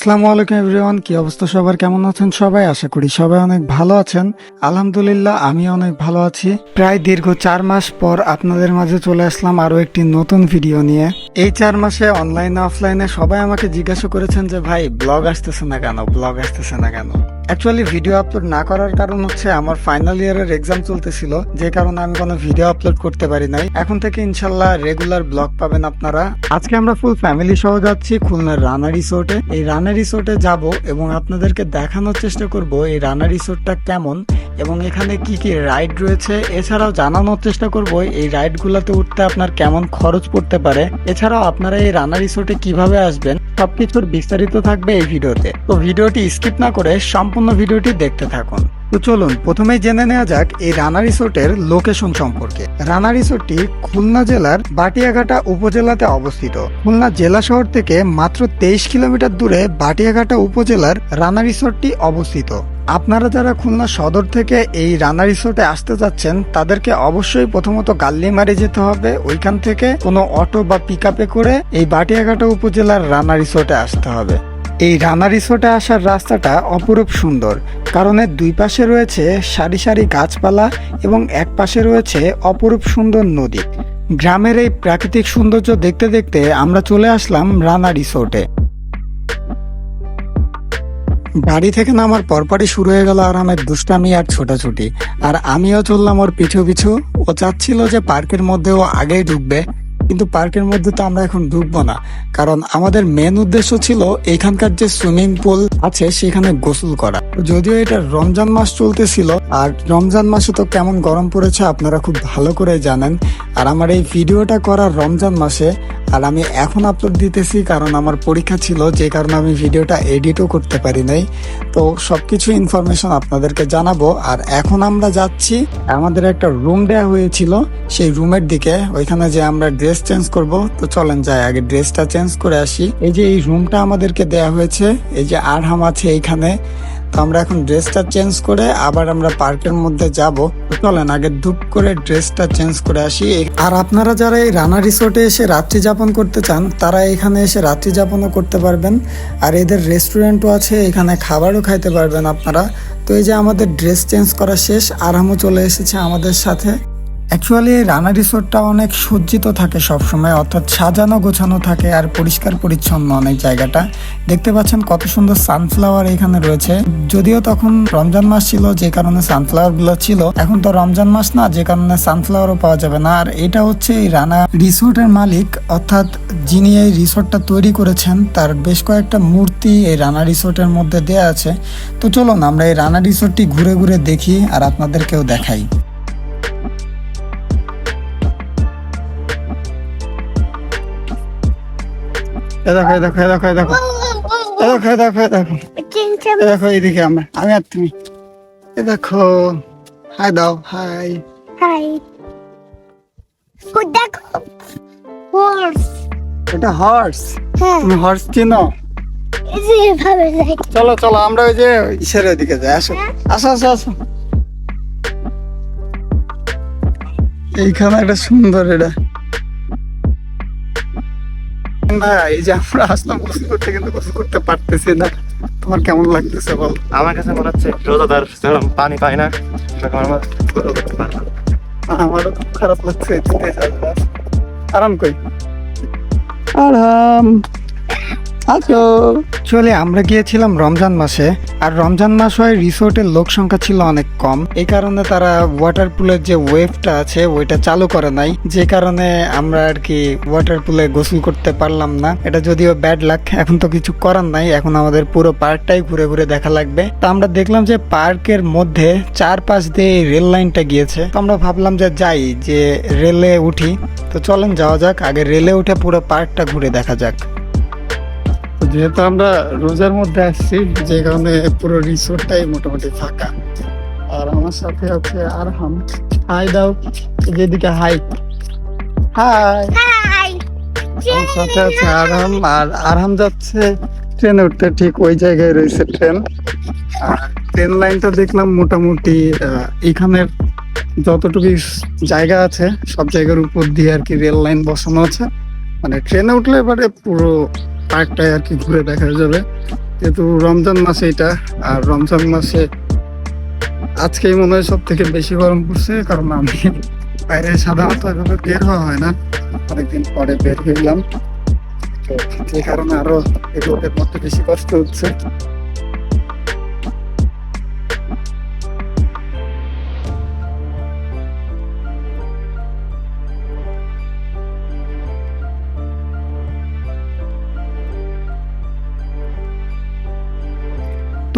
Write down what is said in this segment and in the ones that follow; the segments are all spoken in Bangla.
আসসালামু আলাইকুম এভরিওয়ান, কি অবস্থা সবার? কেমন আছেন সবাই? আশা করি সবাই অনেক ভালো আছেন। আলহামদুলিল্লাহ, আমি অনেক ভালো আছি। প্রায় দীর্ঘ চার মাস পর আপনাদের মাঝে চলে আসলাম আরও একটি নতুন ভিডিও নিয়ে। এই চার মাসে অনলাইনে অফলাইনে সবাই আমাকে জিজ্ঞাসা করেছেন যে, ভাই ব্লগ আসতেছে না কেন? ব্লগ আসতেছে না কেন? অ্যাকচুয়ালি ভিডিও আপলোড না করার কারণ হচ্ছে আমার ফাইনাল ইয়ারের এক্সাম চলতেছিল, যে কারণে আমি কোনো ভিডিও আপলোড করতে পারি নাই। এখন থেকে ইনশাল্লাহ রেগুলার ব্লগ পাবেন আপনারা। আজকে আমরা ফুল ফ্যামিলি সহ যাচ্ছি খুলনার রানা রিসোর্টে এই রানা রিসোর্টে যাব এবং আপনাদেরকে দেখানোর চেষ্টা করব এই রানা রিসোর্টটা কেমন এবং এখানে কি কি রাইড রয়েছে। এছাড়াও জানানোর চেষ্টা করব এই রাইডগুলোতে উঠতে আপনার কেমন খরচ পড়তে পারে। এছাড়াও আপনারা এই রানা রিসোর্টে কীভাবে আসবেন, সবকিছুর বিস্তারিত থাকবে এই ভিডিওতে। তো ভিডিওটি স্কিপ না করে সম্পূর্ণ ভিডিওটি দেখতে থাকুন। তো চলুন, প্রথমেই জেনে নেওয়া যাক এই রানা রিসোর্টের লোকেশন সম্পর্কে। রানা রিসোর্টটি খুলনা জেলার বাটিয়াঘাটা উপজেলাতে অবস্থিত। খুলনা জেলা শহর থেকে মাত্র তেইশ কিলোমিটার দূরে বাটিয়াঘাটা উপজেলার রানা রিসোর্টটি অবস্থিত। আপনারা যারা খুলনা সদর থেকে এই রানা রিসোর্টে আসতে যাচ্ছেন, তাদেরকে অবশ্যই প্রথমত গাল্লিমারি যেতে হবে। ওইখান থেকে কোনো অটো বা পিক করে এই বাটিয়াঘাটা উপজেলার রানা রিসোর্টে আসতে হবে। এই রানা রিসোর্টে আসার রাস্তাটা অপরূপ সুন্দর। কারণ এর দুই পাশে রয়েছে সারি সারি গাছপালা এবং এক পাশে রয়েছে অপরূপ সুন্দর নদী। গ্রামের এই প্রাকৃতিক সৌন্দর্য দেখতে দেখতে আমরা চলে আসলাম রানা রিসোর্টে। বাড়ি থেকে নামার পরপরই শুরু হয়ে গেল আরামের দুষ্টামি আর ছোটাছুটি। আর আমিও চললাম ওর পিছু পিছু। ও চাচ্ছিল যে পার্কের মধ্যে ও আগেই ঢুকবে। কিন্তু পার্কের মধ্যে তো আমরা এখন ঢুকবো না। কারণ আমাদের মেন উদ্দেশ্য ছিল এখানকার যে সুইমিং পুল আছে, সেখানে গোসল করা। যদিও এটা রমজান মাস চলতেছিল, আর রমজান মাসে তো কেমন গরম পড়েছে আপনারা খুব ভালো করে জানেন। আর আমার এই ভিডিওটা করা রমজান মাসে, আর আমি এখন আপলোড দিতেছি কারণ আমার পরীক্ষা ছিল, যে কারণে আমি ভিডিওটা এডিটও করতে পারি নাই। তো সব কিছু ইনফরমেশন আপনাদেরকে জানাব। আর এখন আমরা যাচ্ছি, আমাদের একটা রুম দেওয়া হয়েছিল, সেই রুমের দিকে। ওইখানে যে আমরা ড্রেস চেঞ্জ করব, তো চলেন যাই, আগে ড্রেসটা চেঞ্জ করে আসি। এই যে এই রুমটা আমাদেরকে দেয়া হয়েছে, এই যে আরহাম আছে এইখানে। তো আমরা এখন ড্রেসটা চেঞ্জ করে আবার আমরা পার্কের মধ্যে যাব। চলেন, আগে ধূপ করে ড্রেসটা চেঞ্জ করে আসি। আর আপনারা যারা এই রানা রিসোর্টে এসে রাত্রি যাপন করতে চান, তারা এখানে এসে রাত্রি যাপনও করতে পারবেন। আর এদের রেস্টুরেন্টও আছে, এখানে খাবারও খাইতে পারবেন আপনারা। তো এই যে আমাদের ড্রেস চেঞ্জ করা শেষ আরামও চলে এসেছে আমাদের সাথে। অ্যাকচুয়ালি রানা রিসোর্টটা অনেক সজ্জিত থাকে সবসময়, অর্থাৎ সাজানো, গোছানো থাকে আর পরিষ্কার, পরিচ্ছন্ন অনেক জায়গাটা। দেখতে পাচ্ছেন কত সুন্দর সানফ্লাওয়ার এখানে রয়েছে। যদিও তখন রমজান মাস ছিল, যে কারণে সানফ্লাওয়ারগুলো ছিল। এখন তো রমজান মাস না, যে কারণে সানফ্লাওয়ারও পাওয়া যাবে না। আর এটা হচ্ছে এই রানা রিসোর্টের মালিক, অর্থাৎ যিনি এই রিসোর্টটা তৈরি করেছেন, তার বেশ কয়েকটা মূর্তি এই রানা রিসোর্টের মধ্যে দেয়া আছে। তো চলুন, আমরা এই রানা রিসোর্টটি ঘুরে ঘুরে দেখি আর আপনাদেরকেও দেখাই। দেখো এ দেখো এ দেখো এ দেখো। দেখো দেখো দেখো। দেখো এইদিকে আমরা। আমি আর তুমি। এ দেখো। হাই দাও হাই। হাই। দেখো হর্স এটা হর্স হ্যাঁ। তুমি হর্স চিনো? চলো চলো আমরা ওই যে ইসের ওইদিকে যাই। আসো আসো আসো আসো। এইখানে একটা সুন্দর এটা। না এই যে আমরা আসলাম গোসল করতে কিন্তু গোসল করতে পারতেছি না। তোমার কেমন লাগতেছে বল? আমার কাছে মনে হচ্ছে রোজাদার যেরকম পানি পায় না। সেরকম আমার গোসল করতে আমারও খারাপ লাগছে আরাম কই? আরাম। আছো? চলে আমরা গিয়েছিলাম রমজান মাসে, আর রমজান মাস হয় রিসোর্টের লোক সংখ্যা ছিল অনেক কম। এই কারণে তারা ওয়াটার পুলের যে ওয়েভটা আছে, ওইটা চালু করে নাই। যে কারণে আমরা আর কি ওয়াটার পুলে গোসল করতে পারলাম না। এটা যদিও ব্যাড লাক এখন তো কিছু করার নাই। এখন আমাদের পুরো পার্কটাই ঘুরে ঘুরে দেখা লাগবে। তো আমরা দেখলাম যে পার্কের মধ্যে চার পাশ দিয়ে রেল লাইনটা গিয়েছে। তো আমরা ভাবলাম যে যাই, যে রেলে উঠি। তো চলেন যাওয়া যাক। আগে রেলে উঠে পুরো পার্কটা ঘুরে দেখা যাক। যেহেতু আমরা রোজার মধ্যে আসছি যে কারণে পুরো রিসোর্টটাই মোটামুটি ফাঁকা। আর আমার সাথে আছে আরহাম। হাই দাও যেদিকে হাই। হাই। আমার সাথে আছে আরহাম আর আরহাম যাচ্ছে ট্রেনে উঠতে ঠিক ওই জায়গায় রয়েছে ট্রেন। আর ট্রেন লাইনটা দেখলাম মোটামুটি এখানের যতটুকু জায়গা আছে সব জায়গার উপর দিয়ে আর কি রেল লাইন বসানো আছে। মানে ট্রেনে উঠলে এবারে পুরো পার্কটাই আর কি ঘুরে দেখা যাবে। কিন্তু রমজান মাসে এটা, আর রমজান মাসে আজকেই মনে হয় সব থেকে বেশি গরম পড়ছে, কারণ আমি বাইরে সাধারণত এভাবে বের হওয়া হয় না। অনেকদিন পরে বের হইলাম। তো এই কারণে আরও এগুলোতে মতো বেশি কষ্ট হচ্ছে।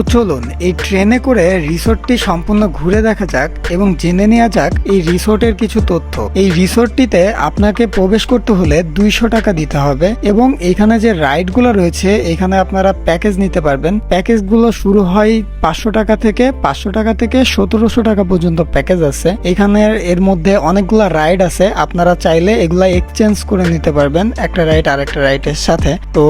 তো চলুন, এই ট্রেনে করে রিসোর্টটি সম্পূর্ণ ঘুরে দেখা যাক এবং জেনে নেওয়া যাক এই রিসোর্টের কিছু তথ্য। এই রিসোর্টটিতে আপনাকে প্রবেশ করতে হলে দুইশো টাকা দিতে হবে এবং এখানে যে রাইডগুলো রয়েছে, এখানে আপনারা প্যাকেজ নিতে পারবেন। প্যাকেজগুলো শুরু হয় পাঁচশো টাকা থেকে, পাঁচশো টাকা থেকে সতেরোশো টাকা পর্যন্ত প্যাকেজ আছে। এখানে এর মধ্যে অনেকগুলা রাইড আছে, আপনারা চাইলে এগুলা এক্সচেঞ্জ করে নিতে পারবেন, একটা রাইড আর একটা রাইডের সাথে। তো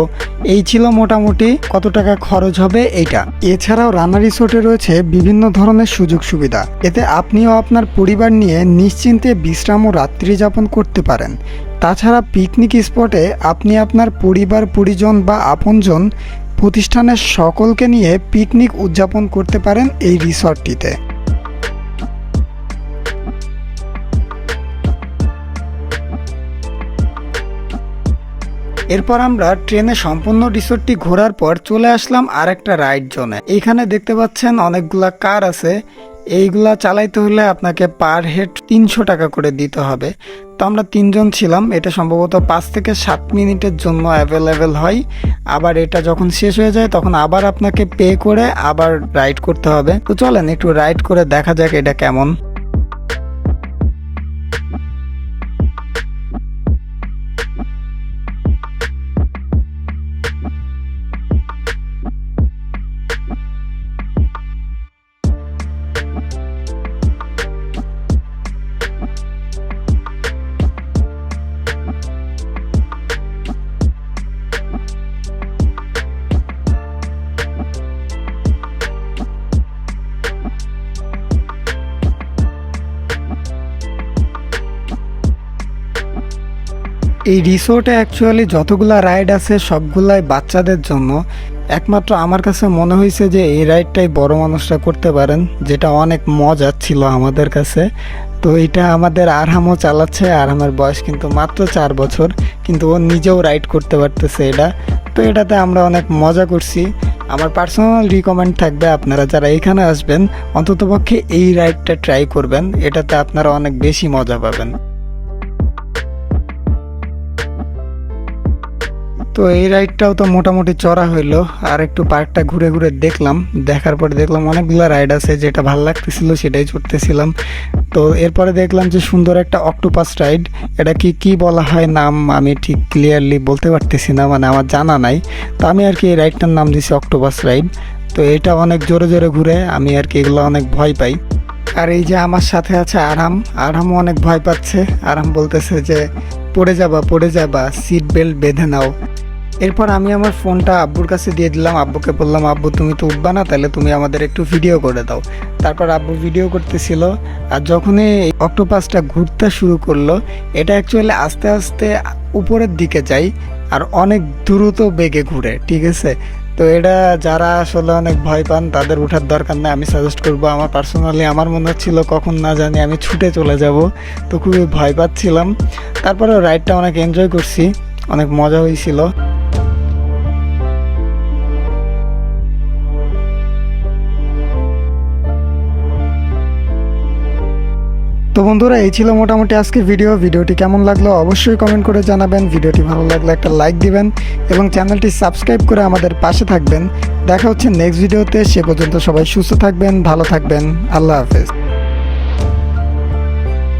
এই ছিল মোটামুটি কত টাকা খরচ হবে এইটা। এছাড়াও রানা রিসোর্টে রয়েছে বিভিন্ন ধরনের সুযোগ সুবিধা। এতে আপনিও আপনার পরিবার নিয়ে নিশ্চিন্তে বিশ্রাম ও রাত্রি যাপন করতে পারেন। তাছাড়া পিকনিক স্পটে আপনি আপনার পরিবার, পরিজন বা আপনজন প্রতিষ্ঠানের সকলকে নিয়ে পিকনিক উদযাপন করতে পারেন এই রিসর্টটিতে এরপর আমরা ট্রেনে সম্পূর্ণ রিসোর্টটি ঘোরার পর চলে আসলাম আর একটা রাইড জোনে। এখানে দেখতে পাচ্ছেন অনেকগুলা কার আছে। এইগুলা চালাইতে হলে আপনাকে পার হেড তিনশো টাকা করে দিতে হবে। তো আমরা তিনজন ছিলাম। এটা সম্ভবত পাঁচ থেকে সাত মিনিটের জন্য অ্যাভেলেবেল হয়। আবার এটা যখন শেষ হয়ে যায়, তখন আবার আপনাকে পে করে আবার রাইড করতে হবে। তো চলেন একটু রাইড করে দেখা যাক এটা কেমন। এই রিসোর্টে অ্যাকচুয়ালি যতগুলা রাইড আছে, সবগুলাই বাচ্চাদের জন্য। একমাত্র আমার কাছে মনে হয়েছে যে এই রাইডটাই বড় মানুষরা করতে পারেন, যেটা অনেক মজার ছিল আমাদের কাছে। তো এটা আমাদের আরহামও চালাচ্ছে আরহামের বয়স কিন্তু মাত্র চার বছর, কিন্তু ও নিজেও রাইড করতে পারতেছে এটা। তো এটাতে আমরা অনেক মজা করছি। আমার পার্সোনাল রিকমেন্ড থাকবে আপনারা যারা এখানে আসবেন, অন্ততপক্ষে এই রাইডটা ট্রাই করবেন, এটাতে আপনারা অনেক বেশি মজা পাবেন। তো এই রাইডটাও তো মোটামুটি চড়া হইল, আর একটু পার্কটা ঘুরে ঘুরে দেখলাম। দেখার পরে দেখলাম অনেকগুলো রাইড আছে, যেটা ভালো লাগতেছিল সেটাই চড়তেছিলাম। তো এরপরে দেখলাম যে সুন্দর একটা অক্টোপাস রাইড। এটা কি কি বলা হয় নাম আমি ঠিক ক্লিয়ারলি বলতে পারতেছি না মানে আমার জানা নাই। তো আমি আর কি এই রাইডটার নাম দিছি অক্টোপাস রাইড। তো এটা অনেক জোরে জোরে ঘুরে, আমি আর কি এগুলো অনেক ভয় পাই। আর এই যে আমার সাথে আছে আরাম, আরামও অনেক ভয় পাচ্ছে। আরাম বলতেছে যে, পড়ে যাবা পড়ে যাবা সিট বেল্ট বেঁধে নাও। এরপর আমি আমার ফোনটা আব্বুর কাছে দিয়ে দিলাম। আব্বুকে বললাম, আব্বু, তুমি তো উঠবা না, তাহলে তুমি আমাদের একটু ভিডিও করে দাও। তারপর আব্বু ভিডিও করতেছিল। আর যখনই এই অক্টোপাসটা ঘুরতে শুরু করল, এটা অ্যাকচুয়ালি আস্তে আস্তে উপরের দিকে যায় আর অনেক দ্রুত বেগে ঘুরে, ঠিক আছে? তো এটা যারা আসলে অনেক ভয় পান, তাদের ওঠার দরকার নেই। আমি সাজেস্ট করব, আমার পার্সোনালি আমার মনে হচ্ছিল, কখন না জানি আমি ছুটে চলে যাব। তো খুবই ভয় পাচ্ছিলাম। তারপরে রাইডটা অনেক এনজয় করছি, অনেক মজা হয়েছিল। তো বন্ধুরা, এই ছিল মোটামুটি আজকে ভিডিও। ভিডিওটি কেমন লাগল অবশ্যই কমেন্ট করে জানাবেন। ভিডিওটি ভালো লাগলে একটা লাইক দিবেন এবং চ্যানেলটি সাবস্ক্রাইব করে আমাদের পাশে থাকবেন। দেখা হচ্ছে নেক্সট ভিডিওতে সে পর্যন্ত সবাই সুস্থ থাকবেন, ভালো থাকবেন। আল্লাহ হাফেজ।